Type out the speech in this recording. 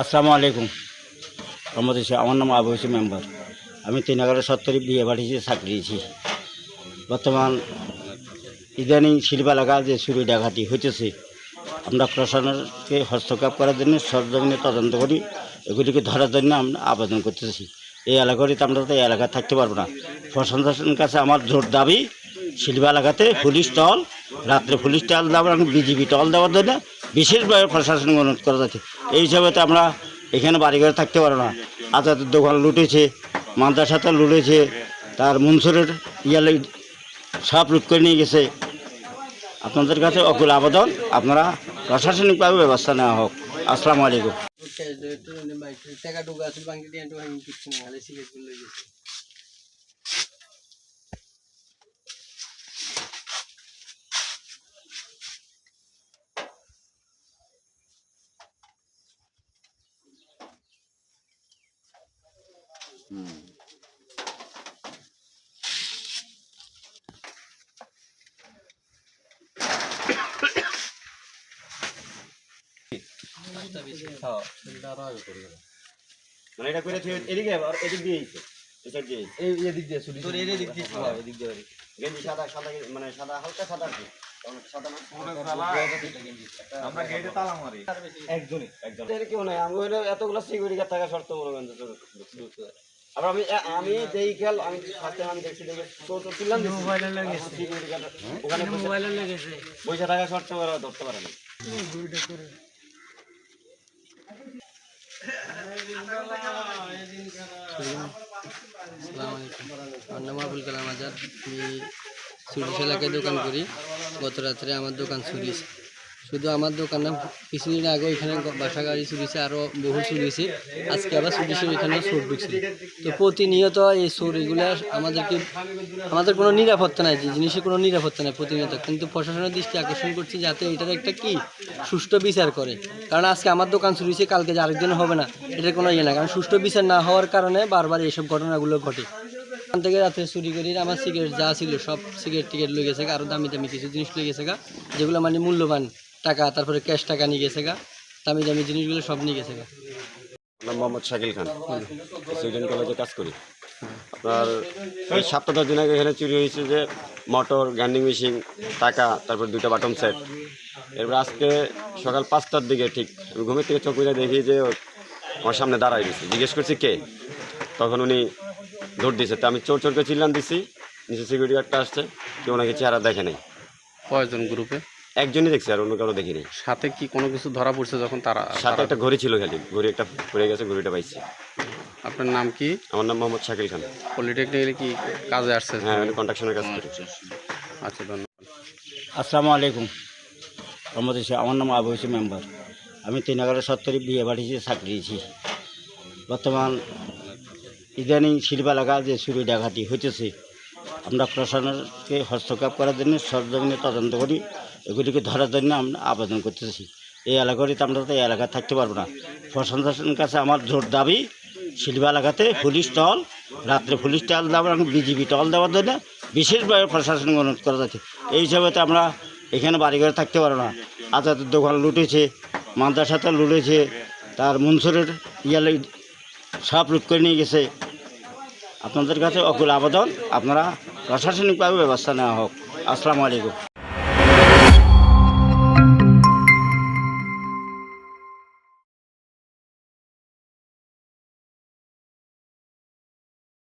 আসসালামু আলাইকুম। আমাদের আমার নাম আবু হোসেন মেম্বার। আমি তিন এগারো সত্তরে বিয়ে বাড়িতে চাকরিয়েছি বর্তমান ইদানিং শিল্প এলাকা যে চুরি ডাকাতি হইতেছে, আমরা প্রশাসনকে হস্তক্ষেপ করার জন্য সরজমিনে তদন্ত করি, এগুলিকে ধরার জন্য আমরা আবেদন করতেছি। এই এলাকাটিতে আমরা তো এই এলাকায় থাকতে পারব না। প্রশাসনের কাছে আমার জোর দাবি শিল্প এলাকাতে পুলিশ টল, রাত্রে পুলিশ টল দেওয়ার এবং বিজিবি টল দেওয়ার জন্য বিশেষভাবে প্রশাসনিক অনুরোধ করা যাচ্ছে। এই হিসাবে তো আমরা এখানে বাড়ি ঘরে থাকতে পারব না। আজাদের দোকান লুটেছে মাদ্রাসাতে লুটেছে, তার মনসুরের ইয়ালে সব লুট করে নিয়ে গেছে। আপনাদের কাছে অকুল আবেদন। আপনারা প্রশাসনিকভাবে ব্যবস্থা নেওয়া হোক। আসসালামু আলাইকুম। টাকা ঢুকা আছে ব্যাংকে দিয়ে একটু ভাঙি কিছু না খালি সিগারেটগুলো গেছে মানে এটা করে এদিকে এদিক দিয়ে এদিক দিয়ে এই এদিক দিয়ে চুরি তোর এদিক দিয়ে হ্যাঁ, এদিক দিয়ে গেঞ্জি সাদা সাদা মানে সাদা হালকা সাদা আর কি সাদা না আমরা গেটে তালা মারি। একজনই একজন এর কেউ নাই আমি আমি আমি যেই খেল আমি আমি দেখছি দেখে তো তো তুললাম ওখানে পয়সা টাকা শর্ত ধরতে পারে না। আমার আবুল কালাম আজাদ। আমি সুরিশ এলাকায় দোকান করি। গত রাত্রে আমার দোকান চুরিস শুধু আমার দোকান কিছুদিন আগে এখানে বাসা গাড়ি চুরিছে আরও বহু চুরিছে। আজকে আবার চুরিশের এখানে চোর ঢুকছে। তো প্রতিনিয়ত এই চোর এগুলো আমাদেরকে আমাদের কোনো নিরাপত্তা নাই, যে জিনিসের কোনো নিরাপত্তা নাই প্রতিনিয়ত। কিন্তু প্রশাসনের দৃষ্টি আকর্ষণ করছি যাতে এটার একটা কি সুষ্ঠু বিচার করে। কারণ আজকে আমার দোকান চুরিছে, কালকে যে আরেকজন হবে না, এটার কোনো ইয়ে না কারণ সুষ্ঠু বিচার না হওয়ার কারণে বারবার এইসব ঘটনাগুলো ঘটে। ওখান থেকে রাত্রে চুরি করি আমার সিগারেট যা ছিল সব সিগারেট টিকেট লয়ে গেছে আরও দামি দামি কিছু জিনিস লয়ে গেছে যেগুলো মানে মূল্যবান। টাকা তারপরে ক্যাশ টাকা নিয়ে গেছে গা। দামি দামি জিনিসগুলো সব নিয়ে গেছে গা। নাম মোহাম্মদ শাকিল খান। সুইডেন কলেজে কাজ করি। আপনার এই সপ্তাহ দশ দিন আগে এখানে চুরি হয়েছে যে মোটর গ্যান্ডিং মেশিন টাকা তারপর দুটো বাটন সেট এরপর আজকে সকাল পাঁচটার দিকে ঠিক আমি ঘুমের থেকে চোখ বুঝে দেখি যে আমার সামনে দাঁড়াই দিয়েছে জিজ্ঞেস করছি কে? তখন উনি দৌড় দিয়েছে তো আমি চোর চোরকে চিল্লান দিছি। নিচে সিকিউরিটি গার্ডটা আসছে। কেউ ওনাকে চেহারা দেখে নাই। কয়জন গ্রুপে একজনই দেখছি আর অন্য কারও দেখিনি। সাথে কি কোনো কিছু ধরা পড়ছে যখন তারা সাথে একটা ঘড়ি ছিল খালি। ঘড়ি একটা পড়ে গেছে ঘড়িটা পাইছি। আপনার নাম কি? আমার নাম মোহাম্মদ শাকিল খান। পলিটেকনিক্যালে কি কাজে আসছে? হ্যাঁ আমি কন্ট্রাকশনের কাজ করি। আচ্ছা ধন্যবাদ। আসসালামু আলাইকুম। আমাদের আমার নাম আবু হোসেন মেম্বার। আমি তিন এগারো সত্তরে বিয়ে বাড়িতে চাকরিয়েছি বর্তমান ইদানিং শিল্প এলাকা যে চুরি ডাকাতি হইতেছে আমরা প্রশাসনকে হস্তক্ষেপ করার জন্য সরজমিনে তদন্ত করি। এগুলিকে ধরার জন্য আমরা আবেদন করতেছি। এই এলাকাটিতে আমরা তো এই এলাকায় থাকতে পারব না। প্রশাসনের কাছে আমার জোর দাবি শিল্প এলাকাতে পুলিশ টল রাত্রে পুলিশ টল দেওয়ার এবং বিজিবি টল দেওয়ার জন্য বিশেষভাবে প্রশাসনিক অনুরোধ করা যাচ্ছে। এই হিসাবে তো আমরা এখানে বাড়ি ঘরে থাকতে পারব না। আজাদের দোকান লুটেছে মাদ্রাসাতে লুটেছে, তার মনসুরের ইয়ালে সব লুট করে নিয়ে গেছে। আপনাদের কাছে অকুল আবেদন, আপনারা প্রশাসনিকভাবে ব্যবস্থা নেওয়া হোক। আসসালামু আলাইকুম।